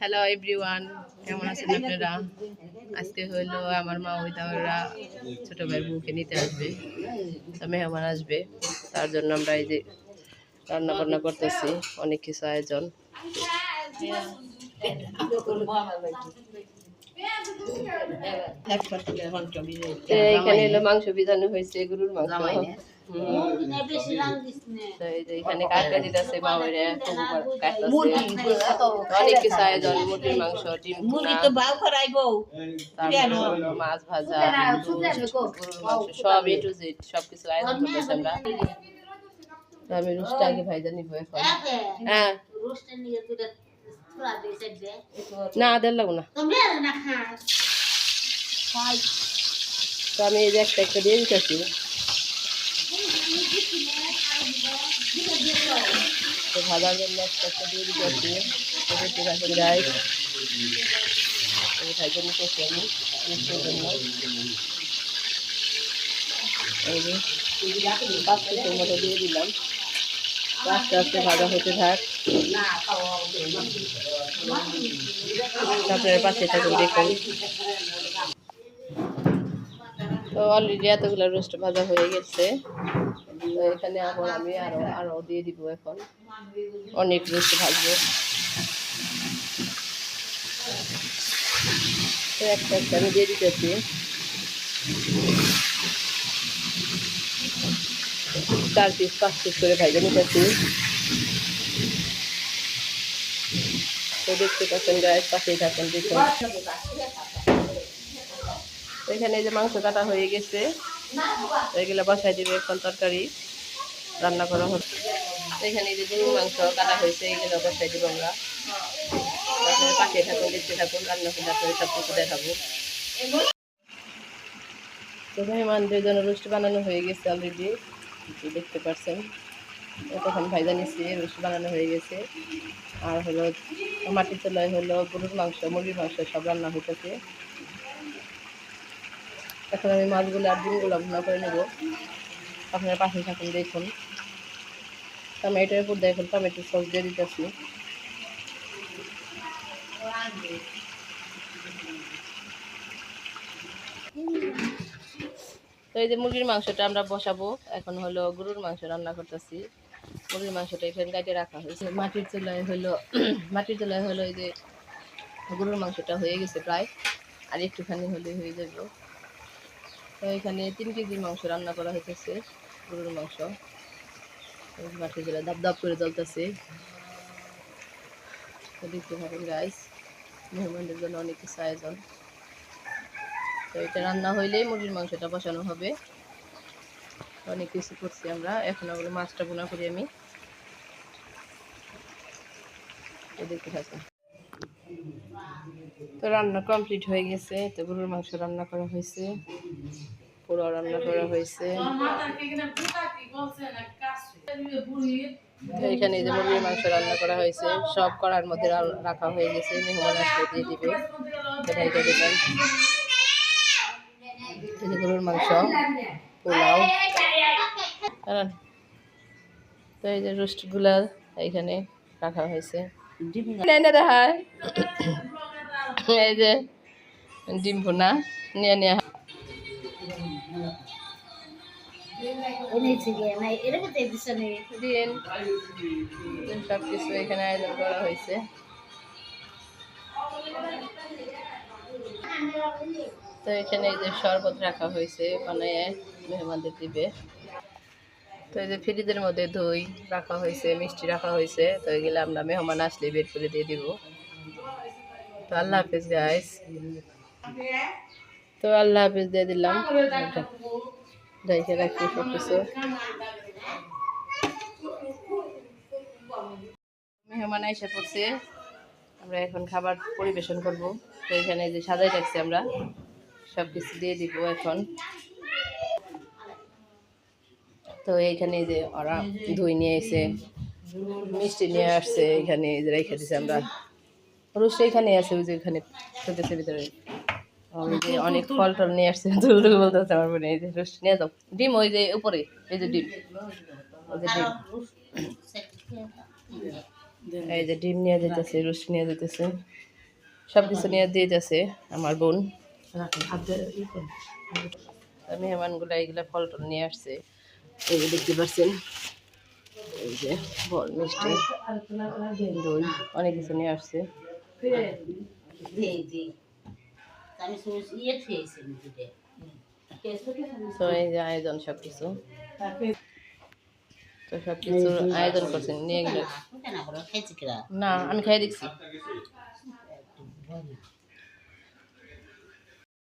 Hello everyone কেমন আছেন আপনারা? আজকে হইল আমার মা ওইটা ছোট ভাইয়ের বউকে নিতে আসবে। তা মেহমান আসবে। তার জন্য আমরা এই যে রান্না বান্না করতেছি। অনেক কিছু আয়োজন। এখানে হলো মাংস বিজানো হয়েছে গরুর মাংস। মাছ ভাজা আমি রুস্টটা আগে ভাইজা নিব এখন হ্যাঁ না দেড় লাগো না তো আমি এই একটা একটা দিয়ে দিতেছি তো ভাজার জন্য একটা দিয়ে দিতেছি তো দেখতে থাকুন যাই ভাইজা নিতেছি আমি রুস্টের জন্য এই যে পাঁচ মতো দিয়ে দিলাম আস্তে আস্তে ভাজা হতে থাক আপনার পাশে থাকুন দেখুন তো অলরেডি এতগুলো রোস্ট ভাজা হয়ে গেছে। তো এখানে আবার আমি আরও আরও দিয়ে দিব এখন। অনেক রোস্ট ভাজবো। তো একটা একটা আমি দিয়ে দিতেছি। চার পিস পাঁচ পিস করে ভাইজা নিতেছি। তো দেখতে পাচ্ছেন গায়ের পাশেই থাকেন, দেখুন। তো এখানে যে মাংস কাটা হয়ে গেছে এগুলো বসাই দিবে এখন তরকারি, রান্না করা হচ্ছে এখানে যে গরুর মাংস কাটা হয়েছে, এগুলো বসাই দিব আমরা। পাশে থাকুন দেখতে থাকুন, রান্না করে করে সব কিছু দেখাবো। তো জন্য রোস্ট বানানো হয়ে গেছে অলরেডি দেখতে পাচ্ছেন তখন ভাইজা নিচ্ছি রোস্ট বানানো হয়ে গেছে। আর হলো মাটির চুলায় হলো গরুর মাংস, মুরগির মাংস সব রান্না হইতেছে। এখন আমি মাছগুলো আর ডিমগুলো ভুনা করে নেব। আপনারা পাশে থাকুন, দেখুন। টমেটোর উপর দেখুন, টমেটো সস দিয়ে দিতেছি। তো এই যে মুরগির মাংসটা আমরা বসাবো। এখন হলো গরুর মাংস রান্না করতেছি। মুরগির মাংসটা এখানে কাটে রাখা হয়েছে। মাটির চুলায় হলো, মাটির চুলায় হলো এই যে গরুর মাংসটা হয়ে গেছে প্রায়। আর একটুখানি হলে হয়ে যাবে। তো এখানে তিন কেজি মাংস রান্না করা হইতেছে, গরুর মাংস। মাটির চুলায় দাব দাব করে জ্বলতেছে। দেখতে থাকুন গাইস মেহমানদের জন্য অনেক কিছু আয়োজন। তো এটা রান্না হইলেই মুরগির মাংসটা বসানো হবে। অনেক কিছু করছি আমরা। এখন ওগুলো মাছটা বোনা করি আমি। দেখতে থাকুন। তো রান্না কমপ্লিট হয়ে গেছে, তো গরুর মাংস রান্না করা হয়েছে পোড়া রান্না করা হয়েছে। এখানে যে মুরগির মাংস রান্না করা হয়েছে, সব করার মধ্যে রাখা হয়ে গেছে, মেহমান আসলে দিয়ে দিবে। গরুর মাংস, পোলাও। তো এই যে রোস্টগুলা এইখানে রাখা হয়েছে। নেই দেখায় এই যে ডিম ভুনা নিয়ে নিয়ে সব কিছু এখানে আয়োজন করা হয়েছে তো এখানে এই যে শরবত রাখা হয়েছে বানায় মেহমানদের দিবে তো এই যে ফ্রিজের মধ্যে দই রাখা হয়েছে, মিষ্টি রাখা হয়েছে, তো এগুলো আমরা মেহমান আসলে বের করে দিয়ে দিব। তো আল্লাহ হাফিজ গাইস তো আল্লাহ হাফিজ, দিয়ে দিলাম। রেখে সব কিছু মেহমান এসে পড়ছে। আমরা এখন খাবার পরিবেশন করব। তো এখানে যে সাজাই রাখছি আমরা সব কিছু দিয়ে দিব এখন। তো এইখানে যে ওরা দই নিয়ে এসে মিষ্টি নিয়ে আসছে এখানে এই যে রেখে দিছি আমরা। রুষ্ট এখানে আছে ওই যে এখানে শোকেসের ভিতরে। যে অনেক ফল টল নিয়ে আসছে তুল তুল বলতেছে আমার বোন এই যে রুষ্ট নিয়ে যাও। ডিম ওই যে উপরে এই যে ডিম। ওই যে ডিম। এই যে ডিম নিয়ে যেতেছে রুটি নিয়ে যেতেছে সব কিছু নিয়ে দিয়ে যাচ্ছে আমার বোন। মেহমানগুলো এইগুলা ফল টল নিয়ে আসছে। এই যে দেখতে পাচ্ছেন? এই যে ফল মিষ্টি। দই, অনেক কিছু নিয়ে আসছে। আয়োজন সব কিছু তো সব কিছু আয়োজন করছেন, নিয়ে গেলে না বলো না, আমি খাই দেখছি।